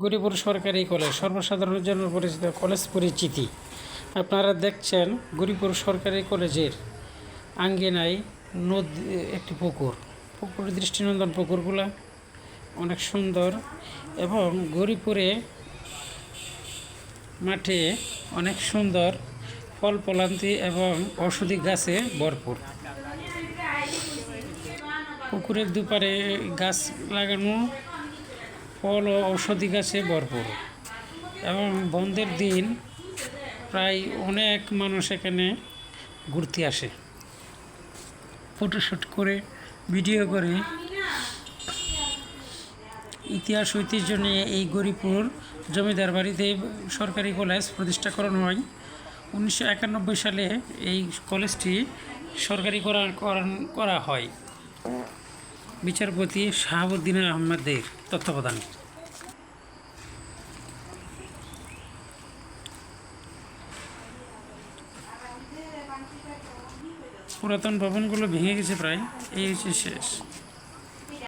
গরিপুর সরকারি কলেজ, সর্বসাধারণের জন্য পরিচিত কলেজ পরিচিতি। আপনারা দেখছেন গরিপুর সরকারি কলেজের আঙ্গিনায় নদী, একটি পুকুর। পুকুর দৃষ্টিনন্দন পুকুরগুলা অনেক সুন্দর এবং গরিপুরে মাঠে অনেক সুন্দর ফল ফলান্তি এবং ঔষধি গাছে ভরপুর। পুকুরের দুপারে গাছ লাগানো ফল ও ঔষধি গাছে ভরপুর। এবং বন্ধের দিন প্রায় অনেক মানুষ এখানে ঘুরতে আসে। ফটোশ্যুট করে, ভিডিও করে। ইতিহাস ঐতিহ্য নিয়ে এই গরিপুর জমিদার বাড়িতে সরকারি কলেজ প্রতিষ্ঠা করানো হয়। উনিশশো একানব্বই সালে এই কলেজটি সরকারি করা করা হয়। বিচারপতি শাহাবুদ্দিন আহমেদের তত্ত্বাবধান। পুরাতন ভবনগুলো ভেঙে গেছে প্রায় এই হচ্ছে শেষ।